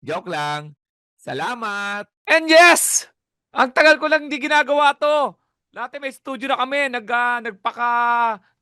Joke lang. Salamat! And yes! Ang tagal ko lang hindi ginagawa to. Dati may studio na kami, nag, ah, nagpaka,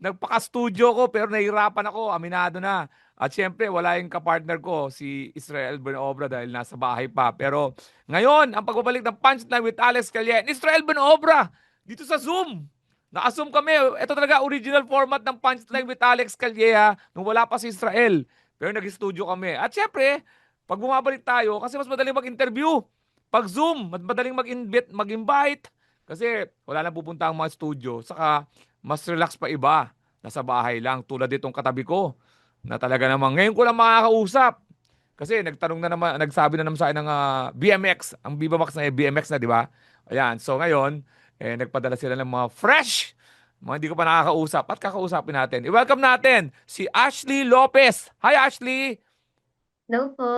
nagpaka-studio ko pero nahihirapan ako, aminado na. At syempre, wala yung kapartner ko, si Israel Benobra dahil nasa bahay pa. Pero ngayon, ang pagbabalik ng Punchline with Alex Calyen, Israel Benobra, dito sa Zoom. Naka-Zoom kami. Ito talaga original format ng Punchline with Alex Calleja nung wala pa si Israel. Pero nag-studio kami. At syempre, pag bumabalik tayo, kasi mas madaling mag-interview. Pag Zoom, mas madaling mag-invite, mag-invite. Kasi wala na pupunta ang mga studio. Saka, mas relax pa iba. Nasa bahay lang. Tulad itong katabi ko. Na talaga namang, ngayon ko lang makakausap. Kasi nagtanong na naman, nagsabi na naman sa akin ng ah, BMX. Ang Viva Max na eh, BMX na, di ba? Ayan. So ngayon, eh, nagpadala sila ng mga fresh, mga hindi ko pa nakakausap at kakausapin natin. I-welcome natin si Ashley Lopez. Hi Ashley! Hello po.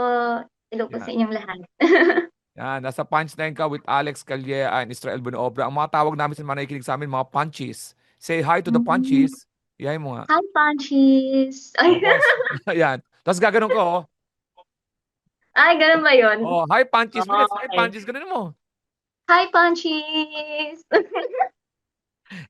Hello po Yeah. sa inyong lahat. Yan, nasa punchline ka with Alex Calye and Israel Benobra. Ang mga tawag namin sa mga nakikinig sa amin, mga punchies. Say hi to the Mm. punchies. Iyahay mo nga. Hi, Punchies! Ay, Ayan. Tapos gaganon ko, oh. ay ganun ba yun? oh. Hi punchies. Oh, Bilis, hi okay. punchies. Ganun mo. Hi, Punchies!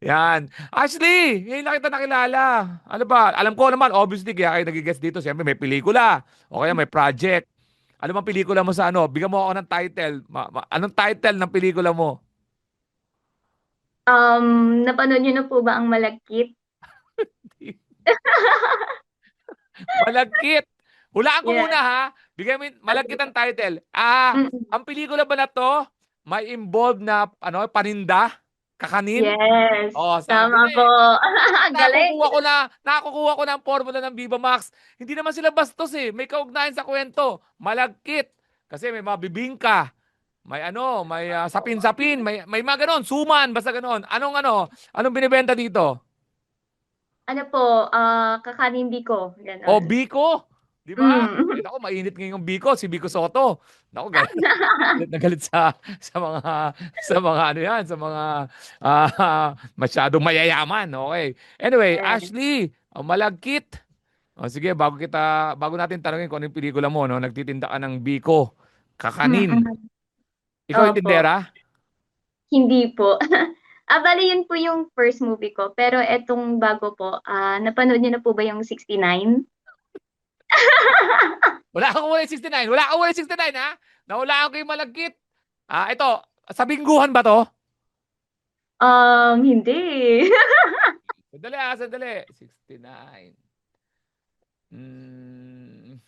Yan. Ashley, ngayon na kita nakilala. Ano ba? Alam ko naman, obviously, kaya kayo nagigest dito. Siyempre, may pelikula. O kaya may project. Ano bang pelikula mo sa ano? Bigyan mo ako ng title. Ma- ma- anong title ng pelikula mo? Um, napanood niyo na po ba ang Malagkit? Malagkit. Hulaan ko Yes. muna ha. Bigyan mo yung- malagkit ang title. Ah, Mm-mm. ang pelikula ba na to, may involved na ano, paninda? Kakanin? Yes. Oh, Tama eh. po. Ang galing. Nakukuha ko na, nakukuha ko na ang formula ng Viva Max. Hindi naman sila bastos eh. May kaugnayan sa kwento. Malagkit. Kasi may mga bibingka. May ano, may ah, sapin-sapin, may may mga ganon, suman, basta ganon. Anong ano, anong binibenta dito? Ano po, ah, kakanin ko. Ganun. O Biko. Di ba? Mm. Naku, mainit ngayon yung Biko, si Biko Soto. Naku, galit, galit na galit sa sa mga sa mga ano yan, sa mga ah, masyadong mayayaman. Okay. Anyway, Yes. Ashley, ang malagkit. O sige, bago kita bago natin tanungin kung ano yung pelikula mo, no, nagtitinda ka ng Biko, kakanin. Mm-mm. Ikaw yung tindera? Hindi po. Ah, bali yun po yung first movie ko. Pero etong bago po, ah, napanood niyo na po ba yung 69? Wala akong wala yung 69. Wala akong wala yung 69, ha? Nahulaan ko yung malagkit. Ah, ito, sa bingguhan ba to? Um, hindi. Sandali ah, sandali. 69. Mm.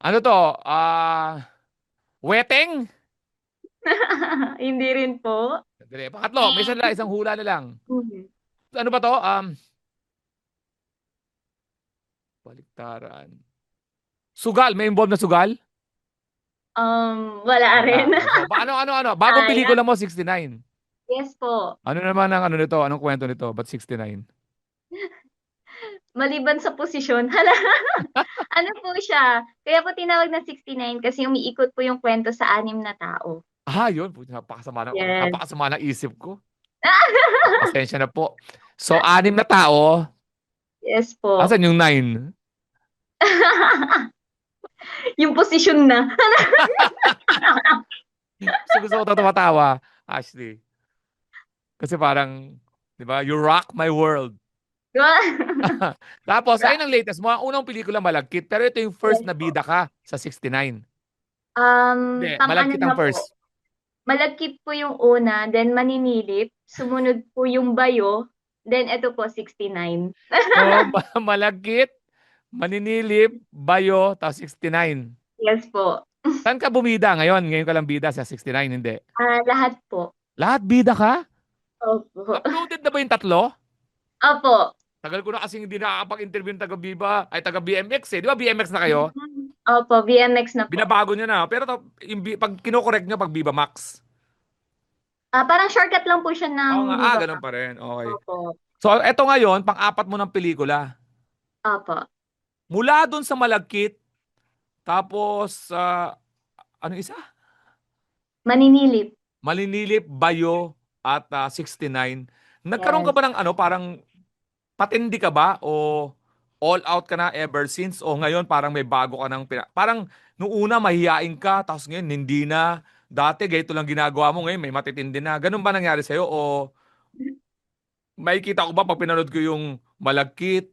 Ano to? Ah, weteng? Hindi rin po. Sandali. Pangatlo, may lang, isang hula na lang. Ano ba to? Um, baliktaran. Sugal, may involved na sugal? Um, wala rin. Ah, ba- ano, ano, ano? Bagong pelikula mo, 69. Yes po. Ano naman ang ano nito? Anong kwento nito? Ba't 69? Maliban sa posisyon. Hala. ano po siya? Kaya po tinawag na 69 kasi umiikot po yung kwento sa anim na tao. Ah, yun. Puti, Napakasama ng, Yes. napakasama ng isip ko. Pasensya na po. So, anim na tao. Yes po. Asan yung nine? yung posisyon na. So, gusto ko tumatawa, Ashley. Kasi parang, di ba, you rock my world. Tapos, ayun ang latest mo. Ang unang pelikula, Malagkit. Pero ito yung first na bida ka sa 69. um, Hindi, Malagkit ano ang na po. first. Malagkit po yung una, then maninilip, sumunod po yung bayo, then ito po 69. So, ma- Malagkit, Maninilip, Bayo, tapos 69. Yes po. Saan ka bumida ngayon? Ngayon ka lang bida sa 69, hindi. Ah, lahat po. Lahat bida ka? Opo. Uploaded na ba yung tatlo? Opo. Tagal ko na kasing hindi nakakapag-interview ng taga-Biba, ay taga-BMX eh. Di ba BMX na kayo? Opo, VMX na po. Binabago niya na. Pero to, yung, pag kinokorek niya pag Viva Max. Ah, parang shortcut lang po siya ng Oo nga, ah, ganun pa rin. Okay. Opo. So, eto ngayon, pang-apat mo ng pelikula. Opo. Mula doon sa Malagkit, tapos, ah, ano isa? Maninilip. Malinilip, Bayo, at ah, 69. Nagkaroon ka Yes. ba ng ano, parang patindi ka ba? O all out ka na ever since? O ngayon parang may bago ka ng, parang nung una mahihain ka, tapos ngayon hindi na. Dati ganito lang ginagawa mo, ngayon may matitindi na. Ganun ba nangyari sa'yo? O may kita ko ba pag pinanood ko yung Malagkit,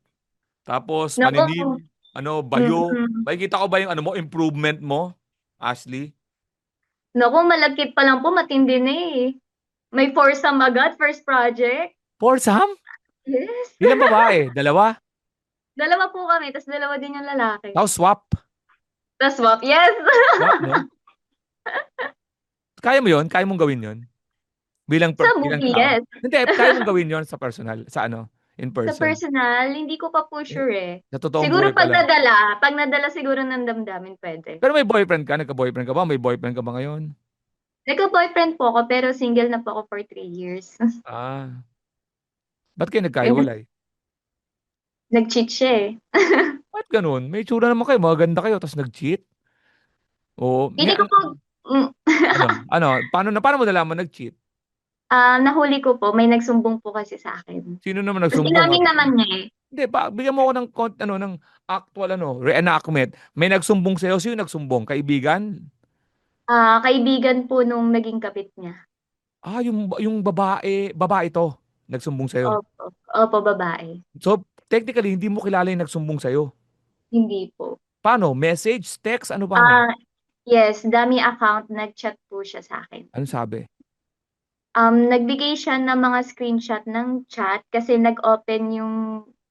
tapos. Maninilip, ano, Bayo, Mm-mm. Makikita ko ba yung ano mo, improvement mo, Ashley? Naku, malagkit pa lang po, matindi na eh. May foursome agad, first project. For Sam? Yes. Ilang babae? Dalawa? Dalawa po kami, tapos dalawa din yung lalaki. Tapos swap? Tapos swap, yes! Swap, no? Kaya mo yun? Kaya mong gawin yun? Bilang, per, Sa bilang movie, tao? yes. Hindi, kaya mong gawin yun sa personal? Sa ano? In person? Sa personal, hindi ko pa po sure eh. Sa totoong Siguro buhay pag nadala, pag nadala siguro ng damdamin pwede. Pero may boyfriend ka? Nagka-boyfriend ka ba? May boyfriend ka ba ngayon? Nagka-boyfriend po ako, pero single na po ako for three years. Ah. Ba't kayo nagkahiwalay? Nag-cheat siya eh. Ba't ganun? May tsura naman kayo. Maganda kayo, tapos nag-cheat? Oo. Hindi May- ko po, mm, ano? Ano? Paano, na, paano mo nalaman nag-cheat? ah, nahuli ko po, may nagsumbong po kasi sa akin. Sino naman Tapos nagsumbong? inamin naman niya eh. Hindi, pa, bigyan mo ako ng, con- ano, ng actual, ano, reenactment. May nagsumbong sa'yo. Sino nagsumbong? Kaibigan? Ah, kaibigan po nung naging kapit niya. Ah, yung, yung babae, babae to, nagsumbong sa'yo. Opo, opo, babae. So, technically, hindi mo kilala yung nagsumbong sa'yo. Hindi po. Paano? Message? Text? Ano ba? Ah, yes, dami account, nag-chat po siya sa akin. ano sabi? Um, nagbigay siya ng mga screenshot ng chat kasi nag-open yung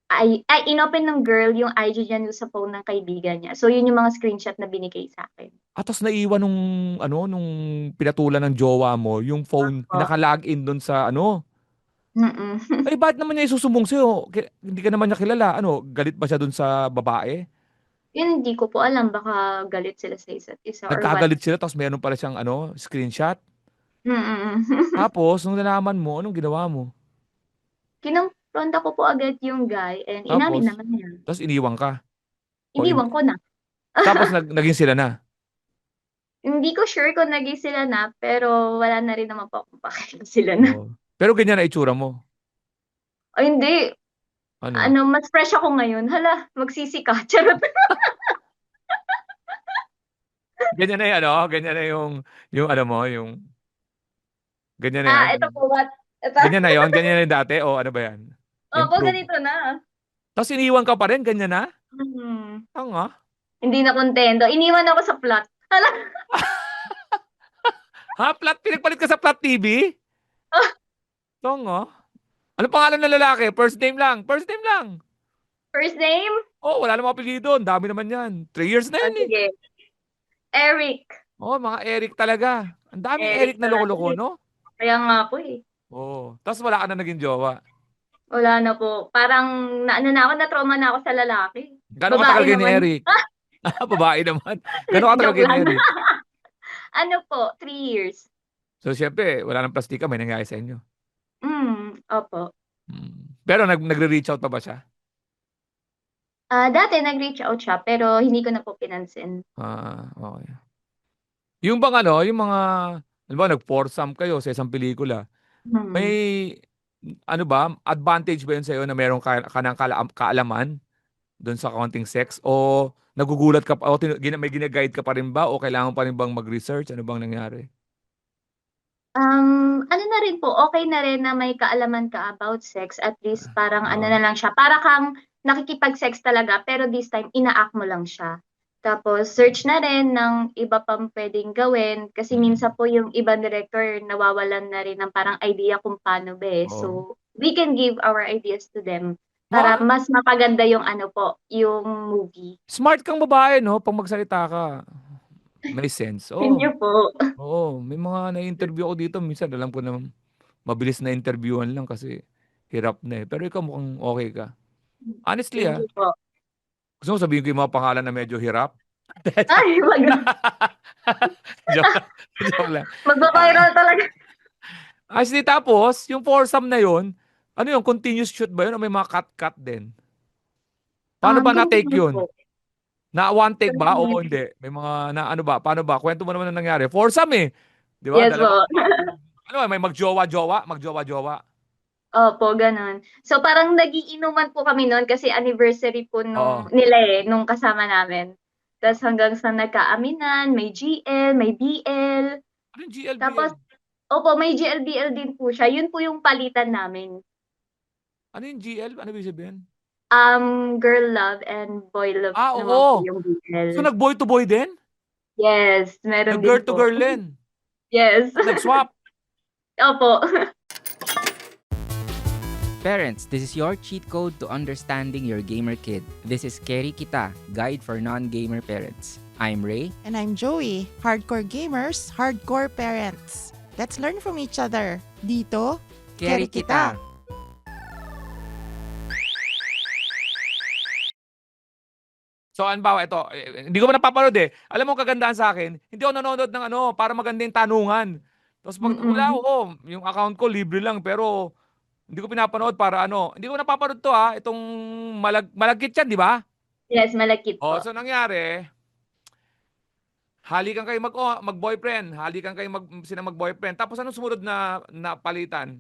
ay, ay inopen ng girl yung IG niya sa phone ng kaibigan niya. So yun yung mga screenshot na binigay sa akin. Ah, tapos naiwan nung, ano, nung pinatulan ng jowa mo, yung phone, Opo. naka-login doon sa, ano, Mm-mm. ay, bakit naman niya isusumbong sa'yo? Ki- Hindi ka naman niya kilala. Ano, galit ba siya doon sa babae? Yun hindi ko po alam baka galit sila sa isa't isa or what. Nagkagalit sila, tapos meron pala siyang, ano, screenshot. Mm-mm. Tapos, nung nalaman mo, anong ginawa mo? Kinonfronta ko po agad yung guy and inamin Tapos? naman niya. Tapos iniwan ka. O, Iniwan ko na. Tapos nag, naging sila na. Hindi ko sure kung naging sila na pero wala na rin naman po akong pakita sila na. Oo. Pero ganyan na itsura mo. O hindi, Ano? ano, mas fresh ako ngayon. Hala, magsisi ka. Charot. Ganyan na yung ano, ganyan na yung, yung ano mo, yung, ganyan na Ah, yan. ito po what? Ito. Ganyan na yun, ganyan na yung dati, o ano ba yan? Opo, Improve. ganito na. Tapos iniwan ka pa rin, ganyan na? Hmm. Tanga. Hindi na kontento. Iniwan ako sa plot. Hala, Ha? Flat, pinagpalit ka sa Flat TV? Ah. Tanga. Ano pangalan ng lalaki? First name lang. First name lang. first name? Oh, wala namang apelyido. Ang dami naman yan. Three years na yan eh. sige. Eric. Oh, mga Eric talaga. Ang daming Eric Eric na loko-loko, no? Kaya nga po eh. Oh. Tapos wala ka na naging jowa. Wala na po. Parang, na, ano na ako, na-trauma na ako sa lalaki. Gano'ng katagal kayo ni. Eric? Ah, babae naman. Gano'ng katagal kayo ni. Eric? Ano po, three years. So, syempre, wala nang plastika, may nangyari sa inyo. Hmm, opo. Hmm. Pero nag nagre-reach out pa ba siya? Ah, dati nag-reach out siya, pero hindi ko na po pinansin. Ah, okay. Yung bang ano, yung mga, ano ba, nag-foursome kayo sa isang pelikula, Hmm. may, ano ba, advantage ba yun sa'yo na meron ka, ka ng kaala- kaalaman doon sa counting sex? O nagugulat ka pa, o tin- gina- may gina-guide ka pa rin ba? O kailangan pa rin bang mag-research? Ano bang nangyari? Um, ano na rin po, okay na rin na may kaalaman ka about sex. At least parang ano Oo. na lang siya. Para kang nakikipag-sex talaga, pero this time, ina-act mo lang siya. Tapos, search na rin ng iba pang pwedeng gawin. Kasi minsan po yung ibang director nawawalan na rin ng parang idea kung paano ba eh. Oo. So, we can give our ideas to them para Ma- mas mapaganda yung ano po, yung movie. smart kang babae, no? Pag magsalita ka. May sense. Oh. Yun yun po. Oo, may mga na-interview ako dito. Minsan, alam ko na mabilis na interviewan lang kasi hirap na eh. Pero ikaw mukhang okay ka. Honestly ah, Thank you po. gusto mo sabihin ko yung mga pangalan na medyo hirap? Ay, na. joke, lang, joke lang. Magbabiral talaga. Actually, tapos, yung foursome na yun, ano yung continuous shoot ba yun o may mga cut-cut din? Paano Ah, ba na-take ganun yun? po. Na one take ba o Ganun. hindi? May mga na ano ba? Paano ba? Kwento mo naman ang nangyari. Foursome eh. Di ba? Yes Dalawa- po. ano may magjowa-jowa? Magjowa-jowa. Opo, ganun. So parang nagiinuman po kami noon kasi anniversary po nung Oo. nila eh, nung kasama namin. Tapos hanggang sa nagkaaminan, may GL, may BL. Ano yung GLBL? Tapos, opo, may GLBL din po siya. Yun po yung palitan namin. ano yung GL? Ano ibig sabihin? Um, girl love and boy love Ah, naman oo. po yung BL. So, nag-boy to boy din? yes, meron din Nag-girl to po. girl din? Yes. Nag-swap? Opo. Parents, this is your cheat code to understanding your gamer kid. This is Keri Kita, guide for non-gamer parents. I'm Ray. And I'm Joey, hardcore gamers, hardcore parents. Let's learn from each other. Dito, Keri Keri Kita. Kita. So, ba, ito, eh, hindi ko pa napapanood eh. Alam mo, ang kagandahan sa akin, hindi ako nanonood ng ano, para maganda yung tanungan. Tapos, pag, Mm-mm. wala ako, yung account ko, libre lang, pero hindi ko pinapanood para ano. Hindi ko napapanood to ha, itong malag, malagkit yan, di ba? yes, malakit Oh, po. so nangyari, halikan kayo mag, oh, mag-boyfriend, halikan kayo mag, sila mag-boyfriend. Tapos, anong sumunod na, na palitan?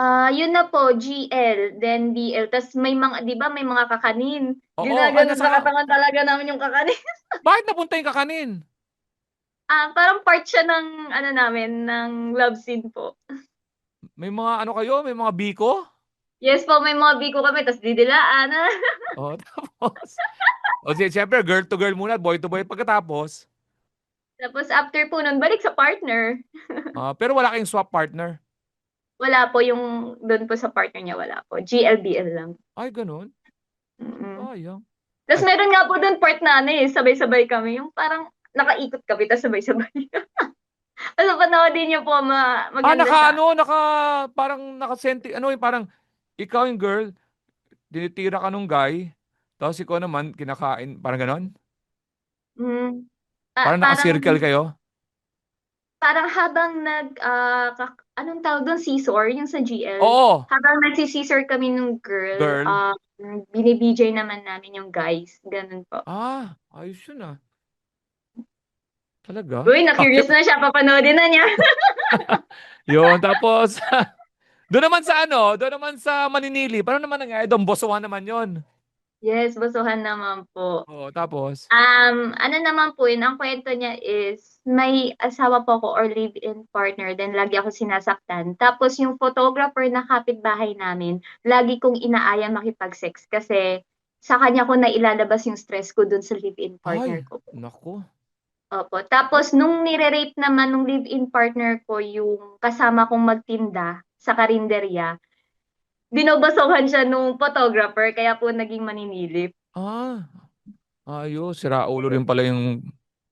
Ah, yun na po, GL, then BL. Tapos may mga, di ba, may mga kakanin. Oo, Ginaganon ay, nasa- sa katawan talaga namin yung kakanin. Bakit napunta yung kakanin? Ah, parang part siya ng, ano namin, ng love scene po. May mga ano kayo? May mga biko? Yes po, may mga biko kami, tapos didilaan. ah. Oh, tapos. O si siyempre, girl to girl muna, boy to boy pagkatapos. Tapos after po nun, balik sa partner. Ah, pero wala kayong swap partner. Wala po yung, doon po sa partner niya, wala po. GLBL lang. Ay, ganun. Mm-mm. Sayang. Tapos meron nga po doon part na ano eh, sabay-sabay kami. Yung parang nakaikot kami, tapos sabay-sabay. Ano panoodin niyo po, Ah, ma maganda naka siya. ano, naka, parang nakasenti, ano yung parang, ikaw yung girl, dinitira ka nung guy, tapos ikaw naman, kinakain, parang ganon? Mm. Pa- Parang naka-circle kayo? Parang habang nag, kak- anong tawag doon, scissor, yung sa GL. Oo. Habang nagsisisor kami nung girl, Girl. ah, binibijay naman namin yung guys. Ganun po. Ah, ayos yun ah. Talaga? Uy, na-curious na siya, papanoodin na niya. Yun, tapos, doon naman sa ano, doon naman sa Maninili, paano naman nangyari? Doon, bosohan naman yon. Yes, basuhan naman po. Oo, tapos, Um, ano naman po yun, ang kwento niya is, may asawa po ako or live-in partner, then lagi ako sinasaktan. Tapos yung photographer na kapitbahay namin, lagi kong inaaya makipag-sex kasi sa kanya ko na ilalabas yung stress ko dun sa live-in partner Ay. ko. naku. Opo. Tapos nung nire-rape naman nung live-in partner ko yung kasama kong magtinda sa karinderya, binobasohan siya nung photographer kaya po naging maninilip. Ah, ayos, sira ulo rin pala yung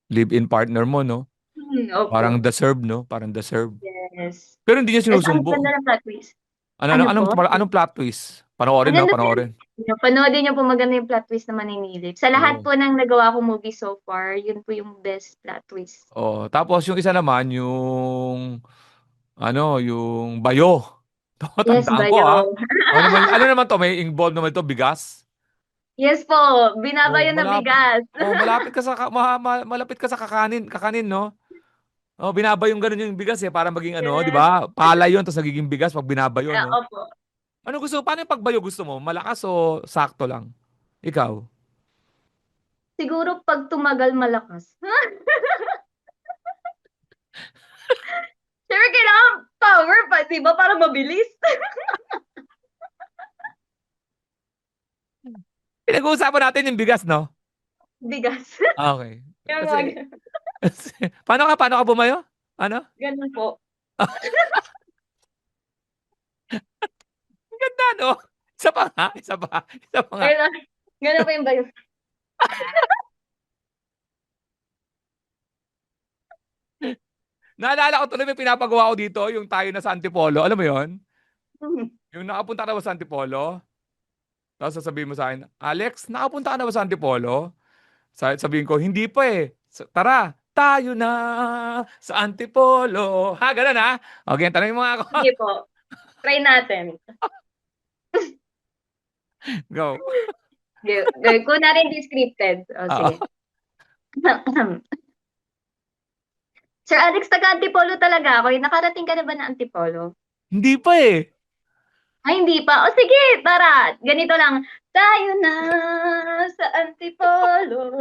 live-in partner mo, no? Hmm, opo. Parang deserve, no? Parang deserve. yes. Pero hindi niya sinusumbo. ganda ng plot twist. Ano, ano, ano anong, po? anong plot twist? Panoorin na, Maganda panoorin. Yung Panoodin niyo po maganda yung plot twist na maninilip. Sa lahat Oo. po ng nagawa kong movie so far, yun po yung best plot twist. Oh, tapos yung isa naman, yung, ano, yung bayo. Yes, Tandaan ko, ah. bayo. Ano naman, ano naman to? May involved naman to, bigas? Yes po, binabayo Oh, na malapit. bigas. Oh, malapit ka sa ka- ma, ma- malapit ka sa kakanin, kakanin, no? Oh, binabay yung ganun yung bigas eh para maging ano. 'di ba? Palay 'yon tapos nagiging bigas pag binabayo, Ah, no? opo. Ano gusto? Paano yung pagbayo gusto mo? Malakas o sakto lang? Ikaw? Siguro pag tumagal malakas. Power pa, di ba? Para mabilis. Pinag-uusapan natin yung bigas, no? Bigas. Ah, Okay. Kasi, paano ka paano ka bumayo? Ano? ganun po. Ganda, no? Isa pa nga, isa pa, isa pa nga. Ganun, ganun po yung bayo. Naalala ko tuloy may pinapagawa ko dito, yung tayo na sa Antipolo. Alam mo 'yon? Hmm. Yung nakapunta ka na ba sa Antipolo? Tapos sasabihin mo sa akin, Alex, nakapunta ka na ba sa Antipolo? Sa- Sabihin ko, hindi pa eh. Tara, tayo na sa Antipolo. Ha, ganun ha? Okay, tanongin mo nga ako. Sige po. Try natin. Go. G- g- Kung na rin scripted. O, sige. Sir Alex, taga Antipolo talaga ako. Nakarating ka na ba na Antipolo? Hindi pa eh. Ay, hindi pa. O sige, tara. Ganito lang. Tayo na sa Antipolo.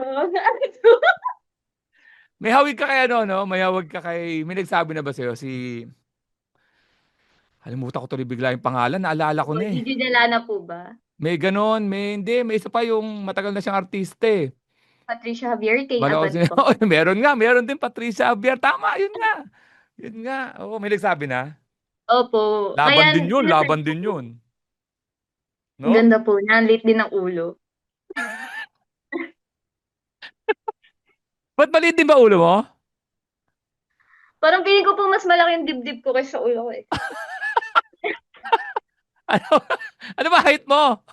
May hawig ka kay ano, no? May hawig ka kay... May nagsabi na ba sa'yo? Si... Kalimutan ko tuloy bigla yung pangalan. Naalala ko na eh. Gigi Delana po ba? May ganon. May hindi. May isa pa yung matagal na siyang artista eh. Patricia Javier, kay Manood Abad. Oh, meron nga. Meron din Patricia Abier. Tama, yun nga. Yun nga. Oo, may nagsabi na. Opo. Laban Kaya, din yun. Laban din yun. No? Ganda po niya. Ang liit din ng ulo. Ba't maliit din ba ulo mo? Parang feeling ko po mas malaki yung dibdib ko kaysa ulo ko eh. Ano, ano ba height mo?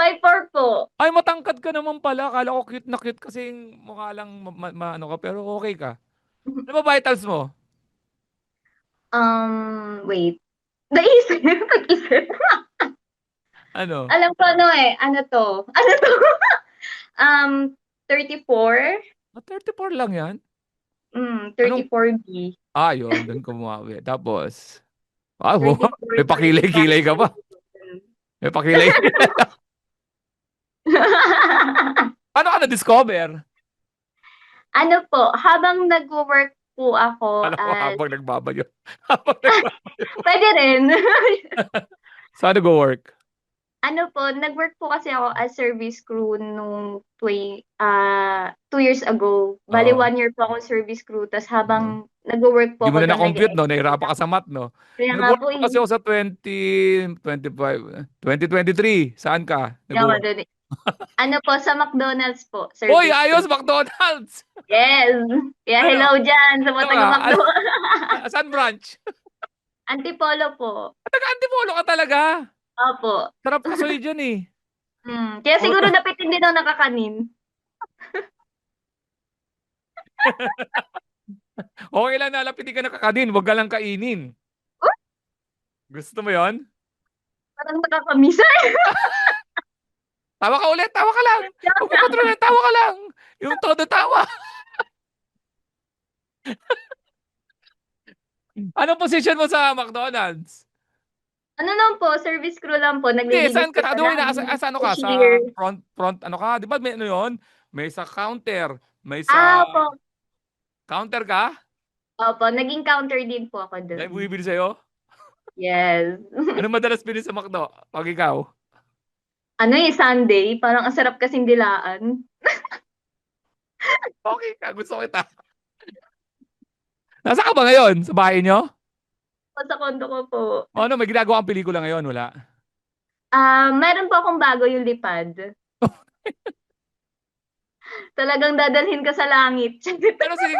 5'4 po. Ay, matangkad ka naman pala. Akala ko cute na cute kasi mukha lang ma- ma- ma- ano ka. Pero okay ka. Ano ba vitals mo? Um, wait. Naisip, pag-isip. Ano? Alam ko ano eh, ano to? Ano to? um, 34? Ah, 34 lang yan. Mm, 34B. Ah, yun. Doon ko bumawi. Tapos, ah, wow, 34 may pakilay-kilay ka pa. May pakilay. Paano ka na-discover? ano po, habang nag-work po ako mo, as... habang nagbabayo. Habang nagbabayo. Pwede rin. Saan nag-work? ano po, nag-work po kasi ako as service crew nung twi, ah two years ago. Bali, Oo. one year po ako service crew. Tapos habang nag-work po Hindi mo ako na na-compute, no? Nahirapan ka sa math, no? Kaya nga Nag-work po, kasi ako sa 20, 25, 2023. Saan ka? ako Nag-work? Ano po, sa McDonald's po. Service Uy, ayos! McDonald's! Yes! Kaya Ano? hello dyan sa mga Ano taga ka? McDonald's. Ah, Saan branch? Antipolo po. Taga-antipolo ka talaga. Opo. Sarap kasoy dyan eh. Hmm. Kaya siguro napitin din ako nakakanin. Okay lang na lapitin ka na kakanin, huwag ka lang kainin. Gusto mo yon? Parang nakakamisa. Tawa ka ulit, tawa ka lang. Huwag ka kontrol, tawa ka lang. Yung todo tawa. Anong position mo sa McDonald's? ano lang po, service crew lang po. Hindi, saan ka? po Doon, ng nasa, ah, sa ano ka? Sa front, front, ano ka? Di ba may ano yun? May sa counter. May Ah, sa opo. counter ka? Opo, naging counter din po ako doon. bumibili sa'yo? Yes. Ano madalas bili sa McDo? Pag ikaw? Ano eh, Sunday? Parang ang sarap kasing dilaan. Okay ka, gusto kita. Nasa ka ba ngayon? Sa bahay nyo? O sa kondo ko po. O ano, may ginagawa kang pelikula ngayon? Wala? Ah, meron po akong bago yung lipad. Talagang dadalhin ka sa langit. Pero si,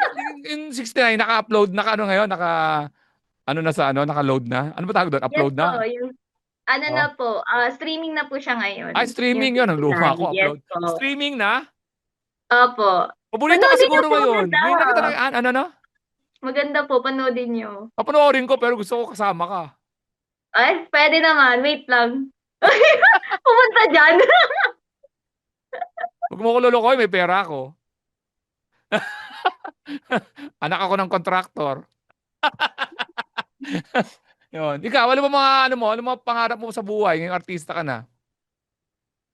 yung 69, naka-upload, naka ano ngayon, naka, ano na sa ano, naka-load na? Ano ba tawag doon? Upload yes na? po, yung, ano Oh. na po, ah, streaming na po siya ngayon. Ay, streaming Yung yun. Ang luma ko, 69. Yes upload. po. Streaming na? Opo. Paborito Panoodin siguro po, ngayon. maganda. May nakita na, ano, ano? Maganda po, panoodin nyo. Papanoorin ko, pero gusto ko kasama ka. Ay, pwede naman. Wait lang. Pumunta dyan. Huwag mo ko lulukoy, may pera ako. Anak ako ng kontraktor. Yun. Ikaw, ano ba mga, ano mo, ano mga pangarap mo sa buhay? Ngayong artista ka na.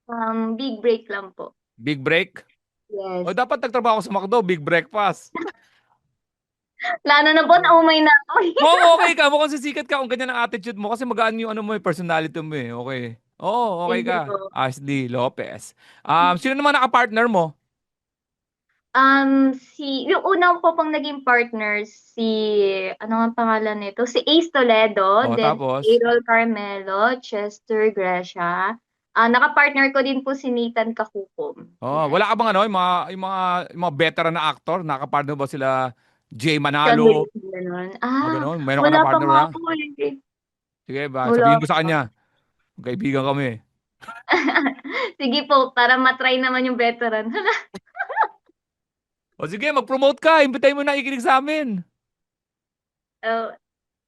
um, big break lang po. Big break? Yes. O dapat nagtrabaho sa McDo, big breakfast. Lalo na po, naumay na ako. Oo, okay ka. Mukhang sisikat ka kung ganyan ang attitude mo kasi magaan yung ano mo, yung personality mo eh. Okay. Oo, okay Thank you ka. po. Ashley Lopez. Um, sino naman naka-partner mo? Um, si, yung unang po pang naging partners, si, ano nga pangalan nito? Si Ace Toledo, Oh, then tapos? Errol Carmelo, Chester Gracia. Ah, naka-partner ko din po si Nathan Kakukom. Oh, wala ka bang ano, yung mga yung mga yung mga veteran na actor, naka-partner ba sila Jay Manalo? ganun. Ah, ganun. Meron ka na pa partner na? po eh. Sige ba, Wala sabihin ko sa kanya. Kaibigan kami. Sige po, para matry naman yung veteran. O sige, mag-promote ka. Imbitahin mo na ikinig sa amin. oh,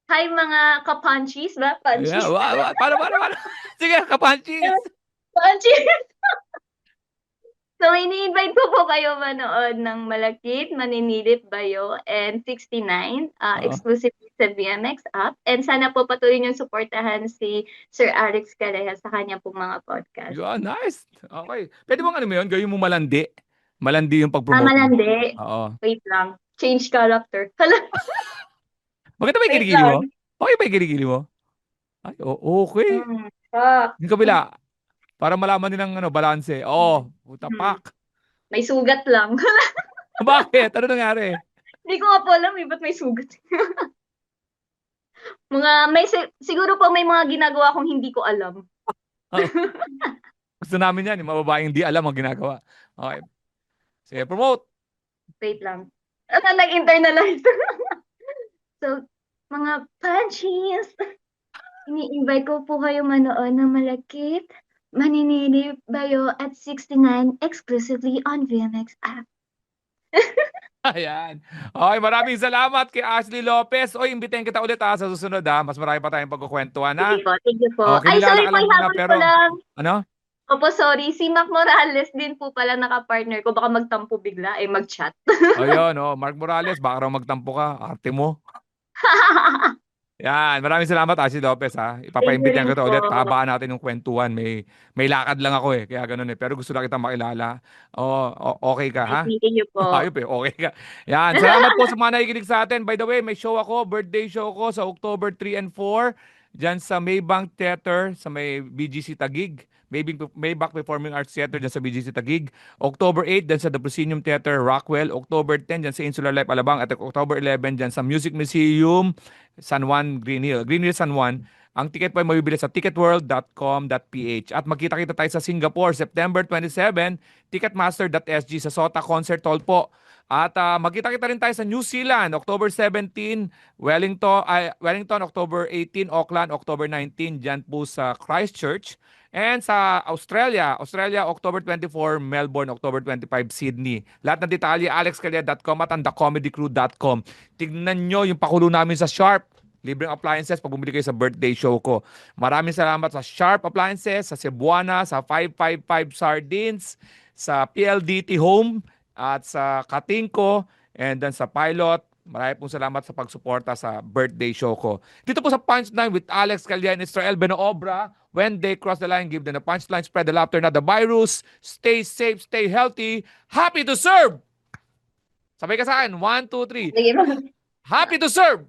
hi mga kapunchies ba? Punchies? Yeah, wa, wa, para, para, para. Sige, kapanchis. Punchies! so, ini-invite ko po kayo manood ng Malakit, Maninilip Bayo, and 69, uh, Oo. exclusively sa BMX app. And sana po patuloy niyong suportahan si Sir Alex Calleja sa kanya pong mga podcast. Yeah, nice. Okay. Pwede bang ano mo yun? Gawin mo malandi. Malandi yung Ah, pag-promote. mo. malandi. Oo. Wait lang. Change character. Hala, Maganda ba yung Wait kiligili mo? Okay ba yung kiligili mo? Ay, o- okay. Mm, fuck. Yung kabila. Para malaman din ng ano, balanse. Oo. Puta Hmm. pak. May sugat lang. Bakit? Ano nangyari? Hindi ko nga po alam eh, ba't may sugat? mga, may, si- siguro po may mga ginagawa kong hindi ko alam. Gusto namin yan. Yung mga babaeng di alam ang ginagawa. Okay. Sige, promote. Wait lang. Ano, nag-internalize. so, mga punchies, ini-invite ko po kayo manood ng Malakit, Maninilip Bayo at 69 exclusively on VMX app. Ayan. Okay, maraming salamat kay Ashley Lopez. Oy, imbitahin kita ulit ha, sa susunod ha. Mas marami pa tayong pagkukwentuhan ha. Thank you po, thank you po. Okay, Ay, sorry po, ihabol pero- ko lang. Ano? Opo, sorry. Si Mac Morales din po pala naka-partner ko. Baka magtampo bigla, eh mag-chat. Ayun, oh, Mark Morales, baka raw magtampo ka. Arte mo. Yan, maraming salamat Ashley Lopez ha. Ipapaimbitahan Thank kita rin ulit. Tabaan natin yung kwentuhan. May may lakad lang ako eh. Kaya ganun eh. Pero gusto lang kita makilala. Oh, okay ka ha? Meeting you po. Ayop eh, okay ka. Yan, salamat po sa mga nakikinig sa atin. By the way, may show ako, birthday show ko sa October 3 and 4 dyan sa Maybank Theater sa may BGC Tagig. Maybank, Maybank Performing Arts Theater dyan sa BGC Tagig. October 8 dyan sa The Proscenium Theater, Rockwell. October 10 dyan sa Insular Life Alabang. At October 11 dyan sa Music Museum, San Juan, Green Hill. Green Hill, San Juan. Ang ticket po ay mabibili sa ticketworld.com.ph. At magkita-kita tayo sa Singapore, September 27, ticketmaster.sg sa Sota Concert Hall po. At ah, magkita-kita rin tayo sa New Zealand, October 17, Wellington, ay, Wellington, October 18, Auckland, October 19, dyan po sa Christchurch. And sa Australia, Australia, October 24, Melbourne, October 25, Sydney. Lahat ng detalye, alexcalia.com at andacomedycrew.com. Tignan nyo yung pakulo namin sa Sharp. Libreng appliances pag bumili kayo sa birthday show ko. Maraming salamat sa Sharp Appliances, sa Cebuana, sa 555 Sardines, sa PLDT Home, at sa Katingko, and then sa Pilot. Maraming pong salamat sa pagsuporta sa birthday show ko. Dito po sa Punchline with Alex Calya and Israel Benoobra. When they cross the line, give them the punchline, spread the laughter, not the virus. Stay safe, stay healthy. Happy to serve! Sabay ka sa akin. One, two, three. Happy to serve!